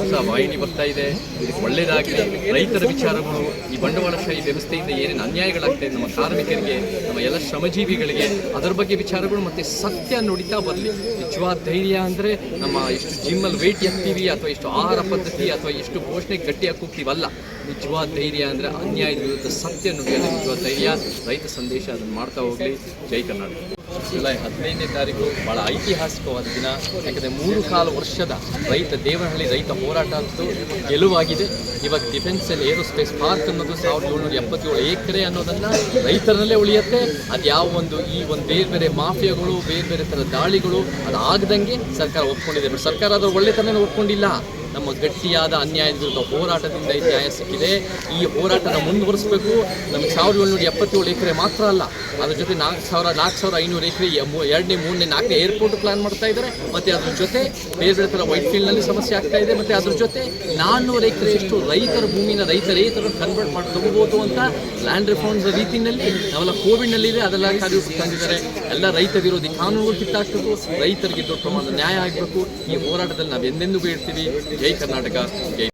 ಹೊಸ ವಾಹಿನಿ ಬರ್ತಾ ಇದೆ. ಇದಕ್ಕೆ ಒಳ್ಳೇದಾಗಲಿ ರೈತರ ವಿಚಾರಗಳು, ಈ ಬಂಡವಾಳಶಾಹಿ ವ್ಯವಸ್ಥೆಯಿಂದ ಏನೇನು ಅನ್ಯಾಯಗಳಾಗ್ತಾ ಇದೆ ನಮ್ಮ ಕಾರ್ಮಿಕರಿಗೆ, ನಮ್ಮ ಎಲ್ಲ ಶ್ರಮಜೀವಿಗಳಿಗೆ, ಅದರ ಬಗ್ಗೆ ವಿಚಾರಗಳು ಮತ್ತೆ ಸತ್ಯ ನುಡಿತಾ ಬರಲಿ. ನಿಜವಾದ ಧೈರ್ಯ ಅಂದರೆ ನಮ್ಮ ಎಷ್ಟು ಜಿಮ್ಮಲ್ಲಿ ವೆಯ್ಟ್ ಎತ್ತೀವಿ ಅಥವಾ ಎಷ್ಟು ಆಹಾರ ಪದ್ಧತಿ ಅಥವಾ ಎಷ್ಟು ಪೋಷಣೆ ಗಟ್ಟಿಯಾಗಿ ಕೂಗ್ತೀವಲ್ಲ ನಿಜವಾದ ಧೈರ್ಯ ಅಂದರೆ ಅನ್ಯಾಯದ ವಿರುದ್ಧ ಸತ್ಯ ನುಡಿಯೋದು ನಿಜವಾದ ಧೈರ್ಯ. ರೈತ ಸಂದೇಶ ಅದನ್ನು ಮಾಡ್ತಾ ಹೋಗಲಿ. ಜೈ ಕರ್ನಾಟಕ. ಜುಲೈ ಹದಿನೈದನೇ ತಾರೀಕು ಬಹಳ ಐತಿಹಾಸಿಕವಾದ ದಿನ. ಯಾಕಂದರೆ ಮೂರು ಕಾಲು ವರ್ಷದ ರೈತ ದೇವನಹಳ್ಳಿ ರೈತ ಹೋರಾಟ ಅಂತೂ ಗೆಲುವಾಗಿದೆ. ಇವಾಗ ಡಿಫೆನ್ಸ್ ಅಂಡ್ ಏರೋಸ್ಪೇಸ್ ಪಾರ್ಕ್ ಅನ್ನೋದು ಸಾವಿರದ ಏಳ್ನೂರ ಎಪ್ಪತ್ತೇಳು ಎಕರೆ ಅನ್ನೋದನ್ನ ರೈತರಲ್ಲೇ ಉಳಿಯುತ್ತೆ. ಅದು ಯಾವ ಒಂದು ಈ ಒಂದು ಬೇರೆ ಬೇರೆ ಮಾಫಿಯಾಗಳು, ಬೇರೆ ಬೇರೆ ಥರ ದಾಳಿಗಳು ಅದು ಆಗದಂಗೆ ಸರ್ಕಾರ ಒಪ್ಕೊಂಡಿದೆ. ಸರ್ಕಾರ ಅದರ ಒಳ್ಳೆತನ ಒಪ್ಕೊಂಡಿಲ್ಲ. ನಮ್ಮ ಗಟ್ಟಿಯಾದ ಅನ್ಯಾಯದ ವಿರುದ್ಧ ಹೋರಾಟದಿಂದ ಈ ನ್ಯಾಯ ಸಿಕ್ಕಿದೆ. ಈ ಹೋರಾಟನ ಮುಂದುವರಿಸಬೇಕು. ನಮಗೆ ಸಾವಿರದ ಏಳ್ನೂರ ಎಪ್ಪತ್ತೇಳು ಎಕರೆ ಮಾತ್ರ ಅಲ್ಲ. ಅದ್ರ ಜೊತೆ ನಾಲ್ಕು ಸಾವಿರ ನಾಲ್ಕು ಸಾವಿರ ಐನೂರು ಎಕರೆ ಎರಡನೇ, ಮೂರನೇ, ನಾಲ್ಕನೇ ಏರ್ಪೋರ್ಟ್ ಪ್ಲಾನ್ ಮಾಡ್ತಾ ಇದ್ದಾರೆ. ಮತ್ತು ಅದ್ರ ಜೊತೆ ಬೇರೆ ಬೇರೆ ಥರ ವೈಟ್ ಫೀಲ್ಡ್ನಲ್ಲಿ ಸಮಸ್ಯೆ ಆಗ್ತಾ ಇದೆ. ಮತ್ತು ಅದ್ರ ಜೊತೆ ನಾನ್ನೂರು ಎಕರೆಯಷ್ಟು ರೈತರ ಭೂಮಿನ ರೈತ ರೈತರು ಕನ್ವರ್ಟ್ ಮಾಡಿ ತಗೋಬೋದು ಅಂತ ಲ್ಯಾಂಡ್ ರಿಫಾರ್ಮ್ಸ್ ರೀತಿಯಲ್ಲಿ ನಾವೆಲ್ಲ ಕೋವಿಡ್ನಲ್ಲಿದೆ ಅದೆಲ್ಲ ಕಾರ್ಯ ತಂದಿದ್ದಾರೆ ಎಲ್ಲ ರೈತ ವಿರೋಧಿ ಕಾನೂನುಗಳು ಕಿತ್ತಾಕ್ಬೇಕು. ರೈತರಿಗೆ ದೊಡ್ಡ ಪ್ರಮಾಣದ ನ್ಯಾಯ ಆಗಬೇಕು. ಈ ಹೋರಾಟದಲ್ಲಿ ನಾವು ಎಂದೆಂದಿಗೂ ಹೇಳ್ತೀವಿ ಜೈ ಕರ್ನಾಟಕ ಜೈ